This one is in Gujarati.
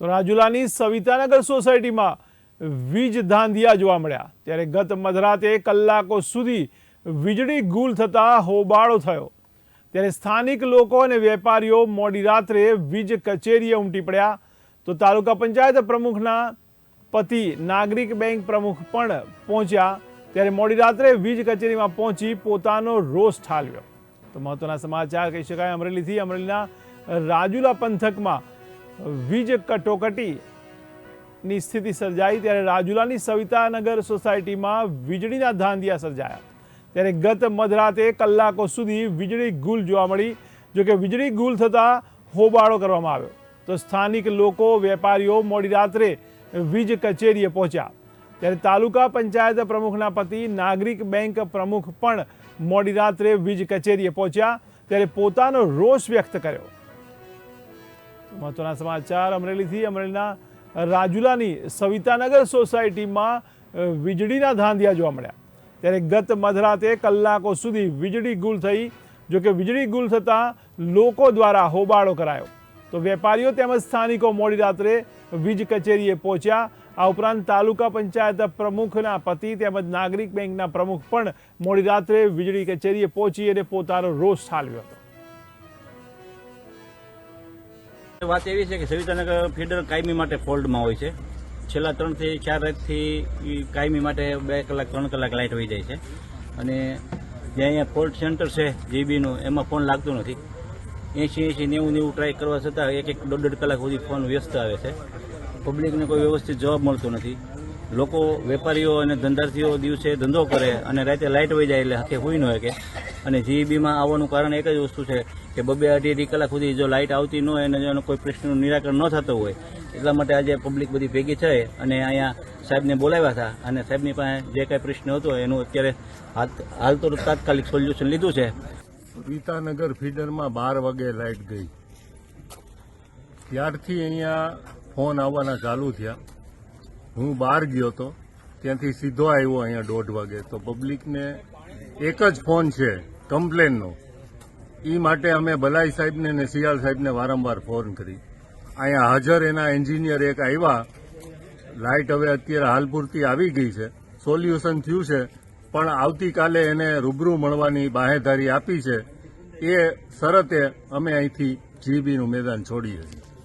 તો રાજુલાની સવિતાનગર સોસાયટીમાં વીજ ધાંધિયા જોવા મળ્યા. ત્યારે ગત મધરાતે કલાકો સુધી વીજળી ગુલ થતાં હોબાળો થયો. ત્યારે સ્થાનિક લોકો અને વેપારીઓ મોડી રાત્રે વીજ કચેરીએ ઉમટી પડ્યા. તો તાલુકા પંચાયત પ્રમુખના પતિ, નાગરિક બેંક પ્રમુખ પણ પહોંચ્યા. ત્યારે મોડી રાત્રે વીજ કચેરીમાં પહોંચી પોતાનો રોષ ઠાલવ્યો. તો મહત્વના સમાચાર કહી શકાય, અમરેલીથી અમરેલીના રાજુલા પંથકમાં વીજ કટોકટીની સ્થિતિ સર્જાઈ ત્યારે રાજુલાની સવિતાનગર સોસાયટીમાં વીજળીના ધાંધિયા સર્જાયા. ત્યારે ગત મધરાતે કલાકો સુધી વીજળી ગુલ જોવા મળી. જોકે વીજળી ગુલ થતાં હોબાળો કરવામાં આવ્યો. તો સ્થાનિક લોકો, વેપારીઓ મોડી રાત્રે વીજ કચેરીએ પહોંચ્યા. ત્યારે તાલુકા પંચાયત પ્રમુખના પતિ, નાગરિક બેંક પ્રમુખ પણ મોડી રાત્રે વીજ કચેરીએ પહોંચ્યા. ત્યારે પોતાનો રોષ વ્યક્ત કર્યો. મહત્વના સમાચાર અમરેલીથી અમરેલીના રાજુલાની સવિતાનગર સોસાયટીમાં વીજળીના ધાંધિયા જોવા મળ્યા. ત્યારે ગત મધરાતે કલાકો સુધી વીજળી ગુલ થઈ. જોકે વીજળી ગુલ થતાં લોકો દ્વારા હોબાળો કરાયો. તો વેપારીઓ તેમજ સ્થાનિકો મોડી રાત્રે વીજ કચેરીએ પહોંચ્યા. આ ઉપરાંત તાલુકા પંચાયત પ્રમુખના પતિ તેમજ નાગરિક બેંકના પ્રમુખ પણ મોડી રાત્રે વીજળી કચેરીએ પહોંચી અને પોતાનો રોષ ઠાલવ્યો હતો. વાત એવી છે કે સવિતાનગર ફીડર કાયમી માટે ફોલ્ડમાં હોય છે. છેલ્લા ત્રણથી ચાર રાતથી કાયમી માટે બે કલાક, ત્રણ કલાક લાઇટ હોઈ જાય છે. અને જે અહીંયા ફોલ્ટ સેન્ટર છે, જીબીનું, એમાં ફોન લાગતો નથી. એંશી એંશી નેવું નેવું ટ્રાય કરવા છતાં એક એક દોઢ દોઢ કલાક સુધી ફોન વ્યસ્ત આવે છે. પબ્લિકને કોઈ વ્યવસ્થિત જવાબ મળતો નથી. લોકો વેપારીઓ અને ધંધાર્થીઓ દિવસે ધંધો કરે અને રાતે લાઇટ વહી જાય એટલે હાથે હોઈ ન શકે. અને જીઈબીમાં આવવાનું કારણ એક જ વસ્તુ છે કે બબે અઢી કલાક સુધી જો લાઇટ આવતી ન હોય અને જો એનો કોઈ પ્રશ્નનું નિરાકરણ ન થતું હોય, એટલા માટે આજે પબ્લિક બધી ભેગી થઈ અને અહીંયા સાહેબને બોલાવ્યા હતા અને સાહેબની પાસે જે કાંઈ પ્રશ્ન હતો એનું અત્યારે હાલ તો તાત્કાલિક સોલ્યુશન લીધું છે. રીતાનગર ફીડરમાં બાર વાગે લાઇટ ગઈ. ત્યારથી અહીંયા ફોન આવવાના ચાલુ થયા. હું બહાર ગયો હતો ત્યાંથી સીધો આવ્યો અહીંયા દોઢ વાગે. તો પબ્લિકને એક જ ફોન છે કમ્પ્લેનનો. એ માટે અમે ભલાઈ સાહેબને અને સિયાલ સાહેબને વારંવાર ફોન કરી. અહીંયા હાજર એના એન્જિનિયર એક આવ્યા. લાઇટ હવે અત્યારે હાલ પૂરતી આવી ગઈ છે. સોલ્યુશન થયું છે. પણ આવતીકાલે એને રૂબરૂ મળવાની બાહેધારી આપી છે. એ શરતે અમે અહીંથી જીબીનું મેદાન છોડીએ છીએ.